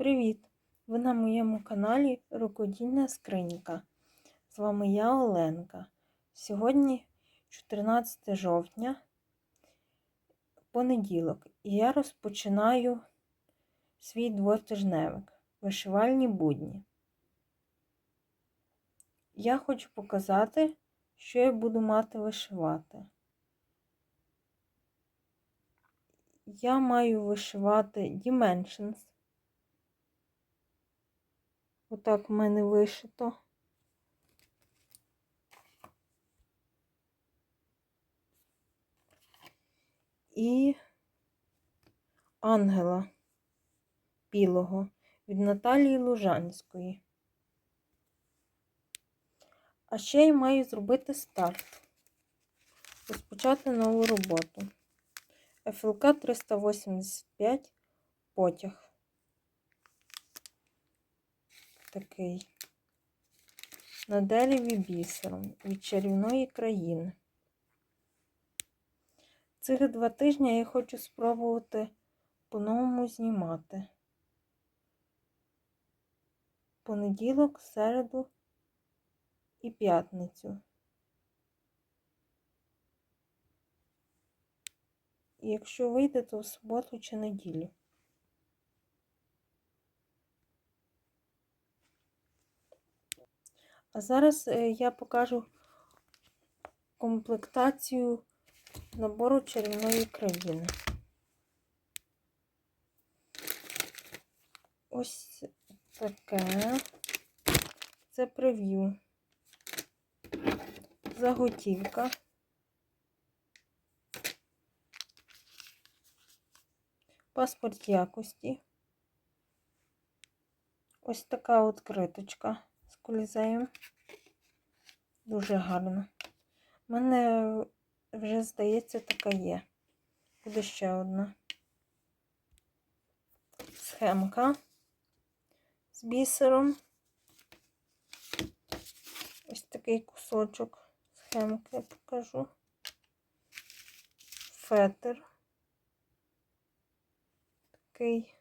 Привіт! Ви на моєму каналі Рукодільна Скринька. З вами я Оленка. Сьогодні 14 жовтня, понеділок, і я розпочинаю свій двотижневик вишивальні будні. Я хочу показати, що я буду мати вишивати. Я маю вишивати Dimensions. Отак в мене вишито. І ангела білого від Наталії Лужанської. А ще я маю зробити старт, розпочати нову роботу. ФЛК 385 потяг. Такий. На дереві бісером від чарівної країни. Цих два тижні я хочу спробувати по-новому знімати. Понеділок, середу і п'ятницю. Якщо вийде, то в суботу чи неділю. А зараз е, я покажу комплектацію набору чарівної країни. Ось таке. Це прев'ю. Заготівка. Паспорт якості. Ось така от криточка колізеєм. Дуже гарно. У мене вже, здається, така є. Буде ще одна схемка з бісером. Ось такий кусочок схемки я покажу. Фетр. Такий.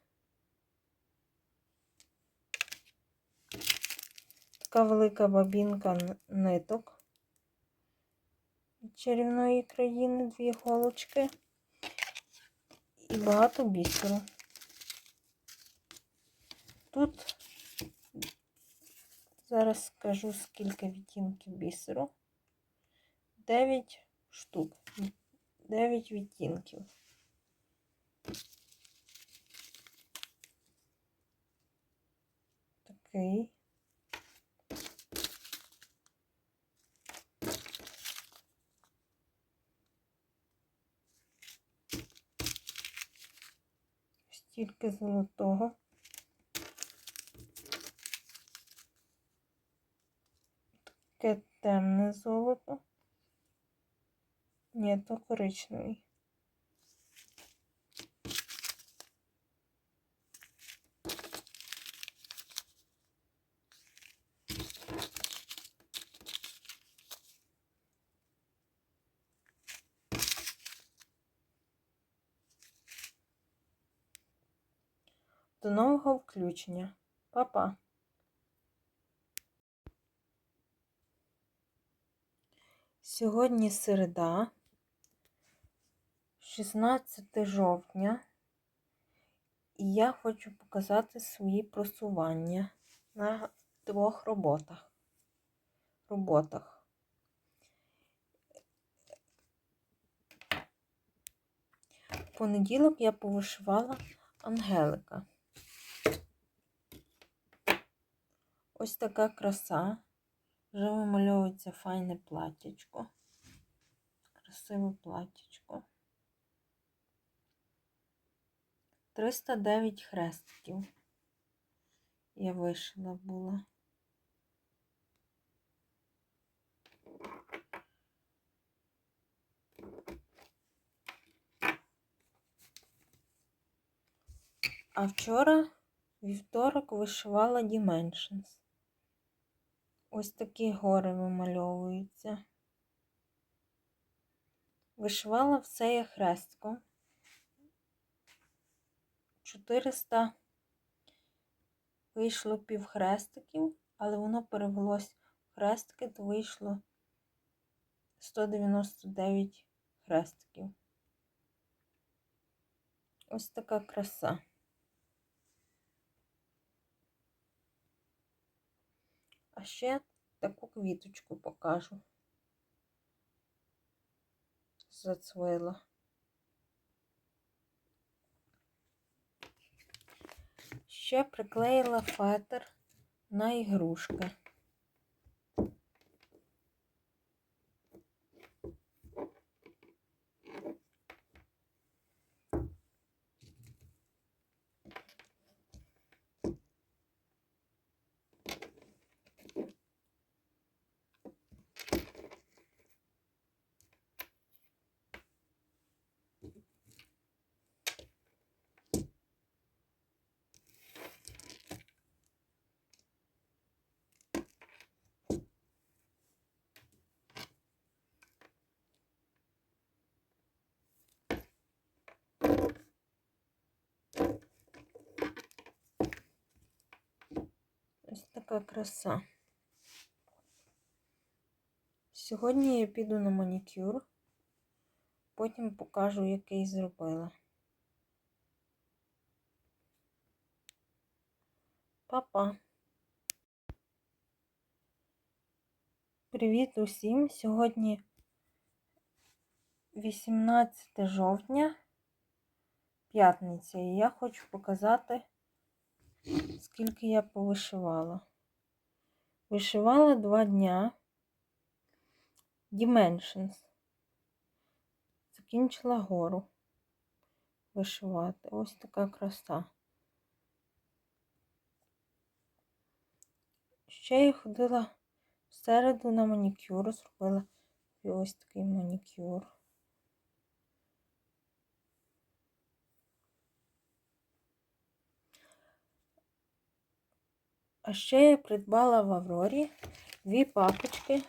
Така велика бабінка ниток чарівної країни, дві голочки і багато бісеру. Тут зараз скажу, скільки відтінків бісеру. 9 штук, 9 відтінків. Такий. Стільки золотого. Таке темне золото. Ні, то коричневий. До нового включення. Па-па! Сьогодні середа, 16 жовтня, і я хочу показати свої просування на двох роботах. роботах. Понеділок я повишивала Ангелика. Ось така краса. Вже вимальовується файне платтячко. Красиве платтячко. 309 хрестиків. Я вишила була. А вчора, вівторок, вишивала Dimensions. Ось такі гори вимальовуються. Вишивала все я хрестком. 400 вийшло пів хрестиків, але воно перевелось в хрестики, то вийшло 199 хрестиків. Ось така краса. А ще таку квіточку покажу. Зацвила. Ще приклеїла фетр на ігрушки. Така краса. Сьогодні я піду на манікюр, потім покажу, який зробила. Па-па! Привіт усім! Сьогодні 18 жовтня, п'ятниця, і я хочу показати, скільки я повишивала. Вишивала два дня Dimensions. Закінчила гору вишивати. Ось така краса. Ще я ходила в середу на манікюр, зробила ось такий манікюр. А ще я придбала в Аврорі дві папочки.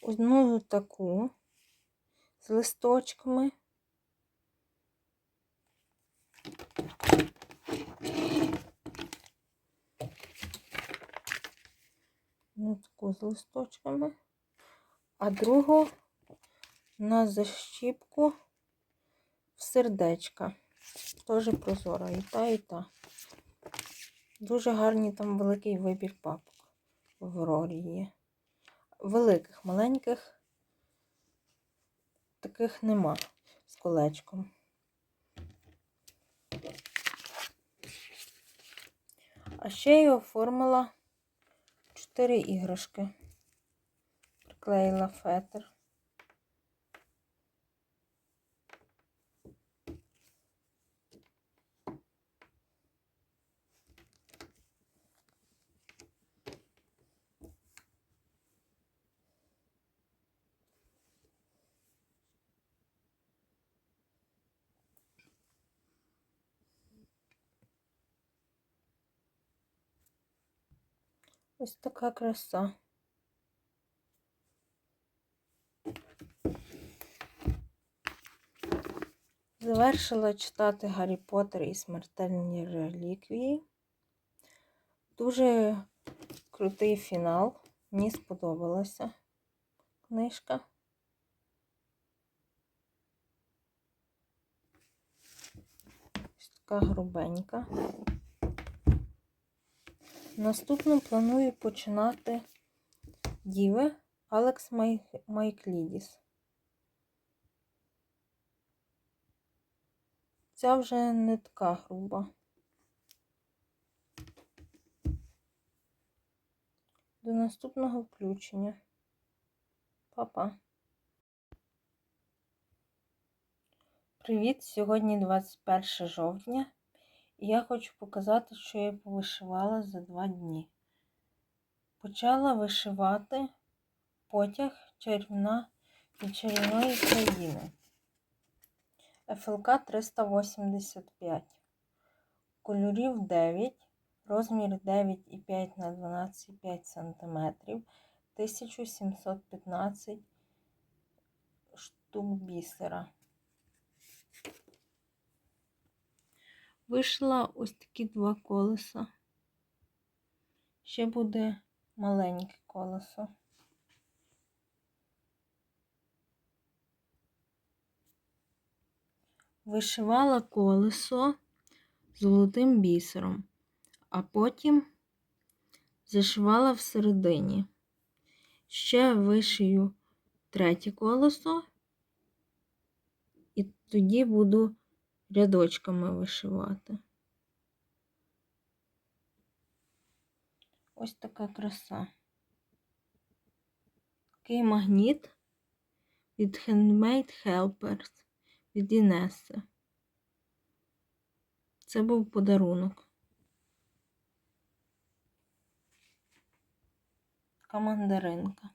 Одну таку з листочками. Одну таку з листочками, а другу на защіпку в сердечка. Теж прозора. І та, і та. Дуже гарні там великий вибір папок в Аврорі є. Великих, маленьких таких нема з колечком. А ще я оформила 4 іграшки. Приклеїла фетр. Ось така краса. Завершила читати Гаррі Поттер і смертельні реліквії. Дуже крутий фінал. Мені сподобалася книжка. Ось така грубенька. Наступно планую починати Діви Алекс Майклідіс. Ця вже не така груба. До наступного включення. Па-па. Привіт! Сьогодні 21 жовтня. І я хочу показати, що я повишивала за два дні. Почала вишивати потяг чарівна від чарівної країни. ФЛК 385. Кольорів 9, розмір 9,5 на 12,5 см, 1715 штук бісера. Вийшла ось такі два колеса. Ще буде маленьке колесо. Вишивала колесо золотим бісером, а потім зашивала всередині. Ще вишию третє колесо, і тоді буду рядочками вишивати. Ось така краса. Такий магніт від Handmade Helpers від Інеси. Це був подарунок. Така мандаринка.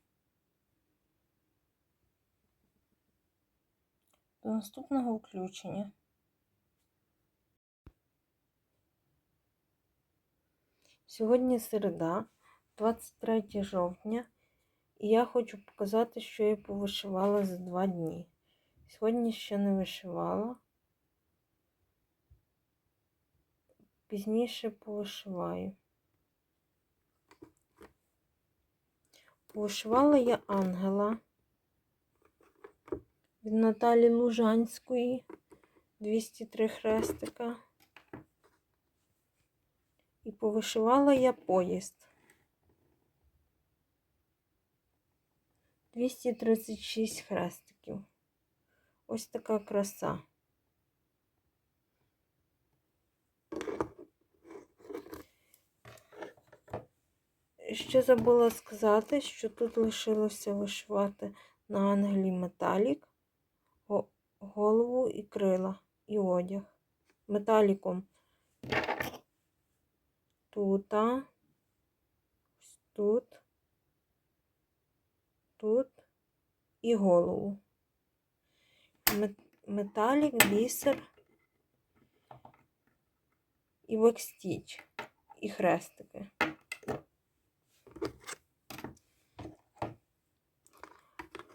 До наступного включення. Сьогодні середа, 23 жовтня, і я хочу показати, що я повишивала за два дні. Сьогодні ще не вишивала. Пізніше повишиваю. Повишивала я ангела від Наталі Лужанської 203 хрестика. Повишивала я поїзд. 236 хрестиків. Ось така краса. Ще забула сказати, що тут лишилося вишивати на ангелі металік, голову і крила, і одяг. Металіком тут, ось тут, тут і голову. Металік, бісер і бекстіч, і хрестики.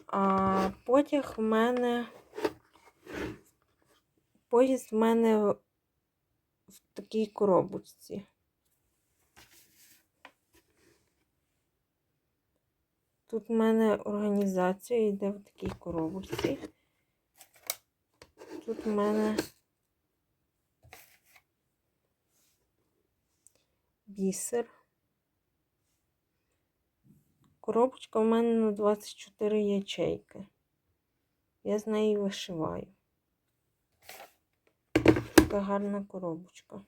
А потяг в мене поїзд в мене в такій коробочці. Тут в мене організація йде в такій коробочці. Тут в мене бісер. Коробочка в мене на 24 ячейки. Я з неї вишиваю. Така гарна коробочка.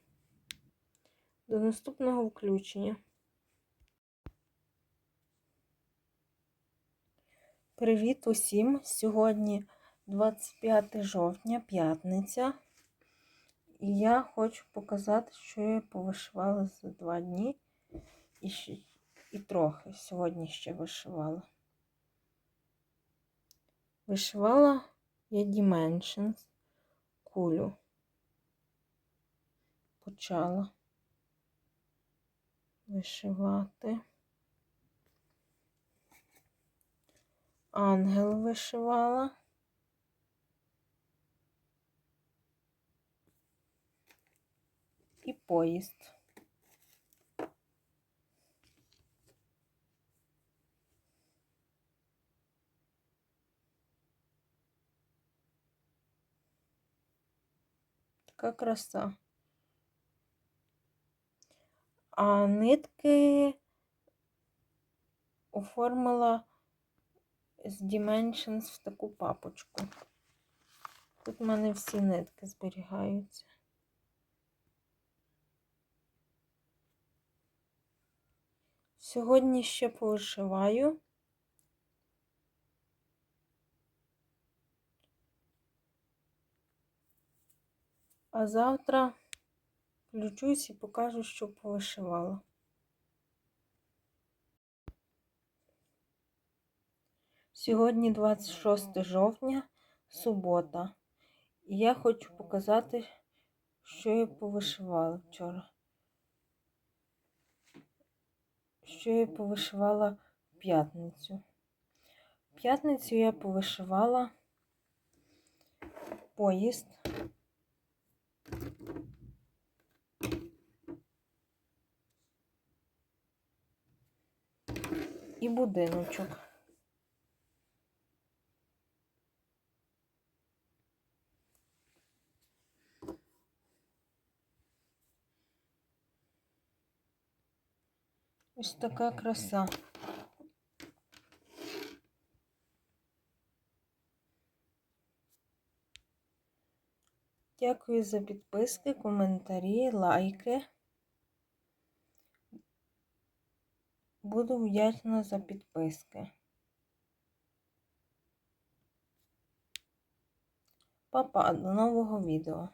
До наступного включення. Привіт усім! Сьогодні 25 жовтня, п'ятниця. І я хочу показати, що я повишивала за два дні. І ще і трохи сьогодні ще вишивала. Вишивала я Dimensions кулю. Почала вишивати. Ангел вишивала. І поїзд. Така краса. А нитки оформила з Dimensions в таку папочку. Тут в мене всі нитки зберігаються. Сьогодні ще повишиваю. А завтра включусь і покажу, що повишивала. Сьогодні 26 жовтня, субота. І я хочу показати, що я повишивала вчора. Що я повишивала в п'ятницю. В п'ятницю я повишивала поїзд. І будиночок. Ось така краса. Дякую за підписки, коментарі, лайки. Буду вдячна за підписки. Папа, до нового відео.